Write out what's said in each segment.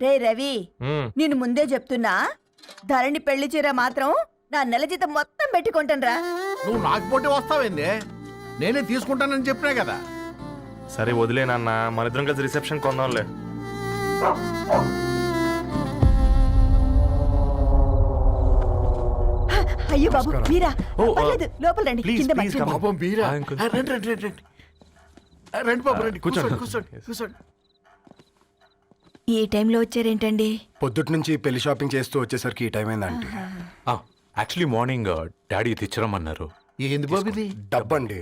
రే రవి. నేను ముందే చెప్తున్నా. ధరణి పెళ్ళి చీర మాత్రం నా నెల జీతం మొత్తం పెట్టుకుంటానురా నువ్వు నాకు పోటీ వస్తావేంది నేనే తీసుకుంటానని చెప్పినా కదా. సరే వదిలేనన్న మన ఇద్దరం కలిసి రిసెప్షన్ కొందాంలే. అయ్యో బాబు. మీరా? పర్లేదు లోపల రండి కింద మంచం రండి రండి రండి రండి ఆ, రండి బాబు రండి కూర్చోండి. కూర్చోండి. కూర్చోండి కూర్చోండి. ఈ టైంలో వచ్చారేంటండి? పొద్దుటి నుంచి పెళ్ళి షాపింగ్ చేస్తూ వచ్చేసరికి ఈ టైం అయిందండి యాక్చువల్లీ మార్నింగ్ డాడీ తెచ్చరమన్నారు ఏంది బాబు ఇది? డబ్బండి.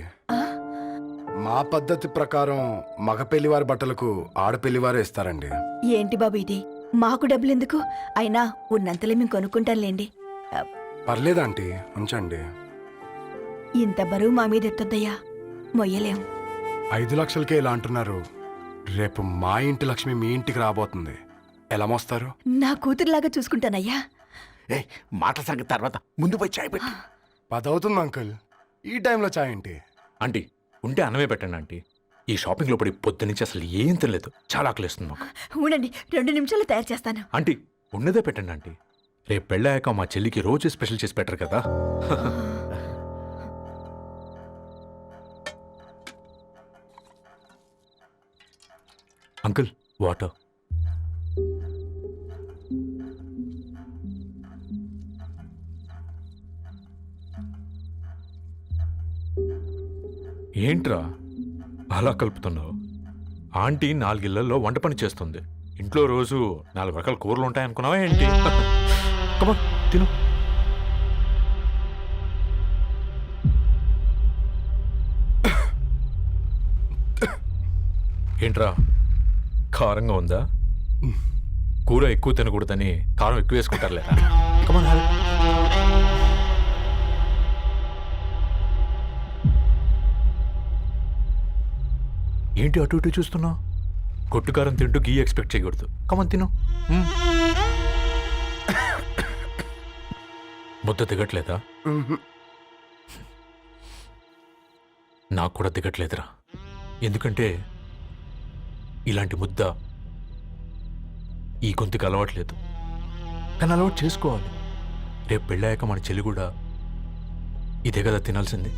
మా పద్ధతి ప్రకారం మగ పెళ్ళివారి బట్టలకు ఆడ పెళ్ళివారే ఇస్తారండి. ఏంటి బాబు ఇది? మాకు డబ్బులు ఎందుకు అయినా ఉన్నంతలే మేము కొనుక్కుంటాంలేండి పర్లేదు ఆంటీ? ఉంచండి. ఇంత బరువు మా మీద ఎత్తొద్దయ్యా. మొయ్యలేం. ఐదు లక్షలకే ఇలా అంటున్నారు. రేపు మా ఇంటి లక్ష్మి మీ ఇంటికి రాబోతుంది. ఎలా మోస్తారు? నా కూతురులాగా చూసుకుంటానయ్యా. ఏ మాట సంగతి తర్వాత. ముందు పోయి చాయ్ పెట్టి. పదవుతుంది అంకుల్. ఈ టైంలో చాయ్ ఏంటి? ఆంటీ ఉంటే అన్నమే పెట్టండి ఆంటీ. ఈ షాపింగ్లో పడి పొద్దు నుంచి అసలు ఏం తినలేదు. చాలా ఆకలిస్తుంది మాకు. ఉండండి రెండు నిమిషాలు తయారు చేస్తాను. ఆంటీ ఉన్నదే పెట్టండి ఆంటీ. రేపు పెళ్ళాక మా చెల్లికి రోజు స్పెషల్ చేసి పెట్టరు కదా. అంకుల్ వాటర్ ఏంట్రా అలా కలుపుతున్నావు? ఆంటీ నాలుగిళ్ళలో వంట పని చేస్తుంది. ఇంట్లో రోజు నాలుగు రకాల కూరలు ఉంటాయనుకున్నావా ఏంటి? కమా తిను. ఏంట్రా? కారంగా ఉందా? కూర ఎక్కువ తినకూడదని కారం ఎక్కువ వేసుకుంటారులేరా కమా ఏంటి అటు ఇటు చూస్తున్నావు? కొట్టుకారం తింటూ గీ ఎక్స్పెక్ట్ చేయకూడదు. కమన్ తిను. ముద్ద దిగట్లేదా? మ్హూ. నాకు కూడా దిగట్లేదురా. ఎందుకంటే ఇలాంటి ముద్ద ఈ గొంతుకి అలవాట్లేదు. కానీ అలవాటు చేసుకోవాలి. రేపు పెళ్ళాక మన చెల్లి కూడా ఇదే కదా తినాల్సింది.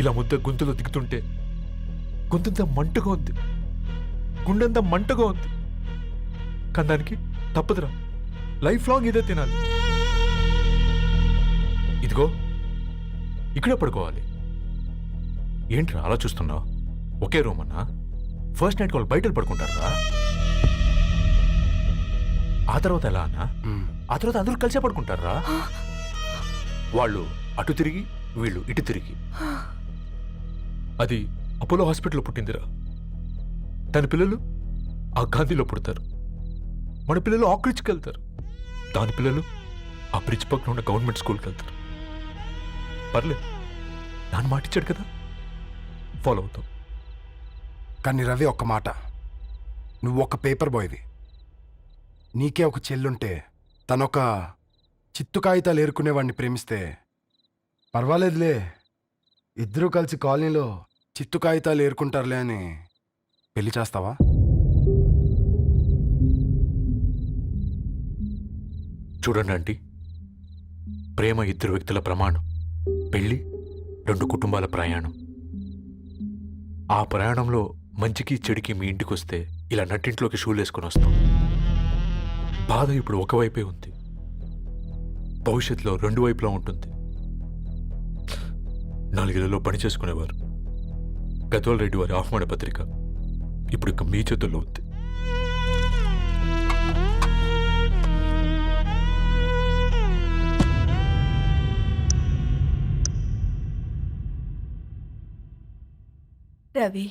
ఇలా ముద్ద గొంతులో దిగుతుంటే గొంతంతా మంటగా ఉంది. గుండెంతా మంటగా ఉంది. కానీ దానికి తప్పదురా. లైఫ్ లాంగ్ ఇదే తినాలి. ఇదిగో ఇక్కడే పడుకోవాలి. ఏంట్రా అలా చూస్తున్నావు? ఒకే రూమ్ అన్నా ఫస్ట్ నైట్ వాళ్ళు బయట పడుకుంటారా ఆ తర్వాత ఎలా అన్నా. ఆ తర్వాత అందరూ కలిసే పడుకుంటారా వాళ్ళు అటు తిరిగి వీళ్ళు ఇటు తిరిగి. అది అపోలో హాస్పిటల్లో పుట్టిందిరా. దాని పిల్లలు ఆ గాంధీలో పుడతారు. మన పిల్లలు ఆక్రిచ్కి వెళ్తారు. దాని పిల్లలు ఆ బ్రిడ్జ్ పక్కన ఉన్న గవర్నమెంట్ స్కూల్కి వెళ్తారు. పర్లేదు నాన్న మాటిచ్చాడు కదా. ఫాలో అవుతాం. కానీ రవి ఒక్క మాట. నువ్వు ఒక పేపర్ బాయ్వి. నీకే ఒక చెల్లుంటే తనొక చిత్తు కాగితాలు ఏరుకునేవాడిని ప్రేమిస్తే పర్వాలేదులే. ఇద్దరూ కలిసి కాలనీలో చిత్తు కాగితాలు ఏరుకుంటారులే అని పెళ్ళి చేస్తావా? చూడండి ఆంటీ. ప్రేమ ఇద్దరు వ్యక్తుల ప్రమాణం. పెళ్ళి రెండు కుటుంబాల ప్రయాణం. ఆ ప్రయాణంలో మంచికి చెడికి మీ ఇంటికి వస్తే ఇలా నట్టింట్లోకి షూలు వేసుకొని వస్తాం. బాధ ఇప్పుడు ఒకవైపే ఉంది. భవిష్యత్తులో రెండు వైపులా ఉంటుంది. నాలుగేళ్ళలో పని చేసుకునేవారు. రెడ్డి వారి ఆహ్వాన పత్రిక ఇప్పుడు ఇక మీ చేతుల్లో ఉంది. రవి.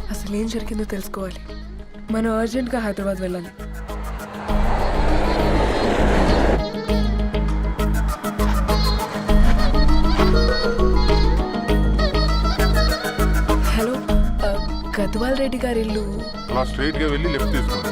అసలు ఏం జరిగిందో తెలుసుకోవాలి. మనం అర్జెంట్గా హైదరాబాద్ వెళ్ళాలి. హలో గద్వాల్ రెడ్డి గారి ఇల్లు అలా స్ట్రైట్గా వెళ్ళి లెఫ్ట్ తీసుకోండి.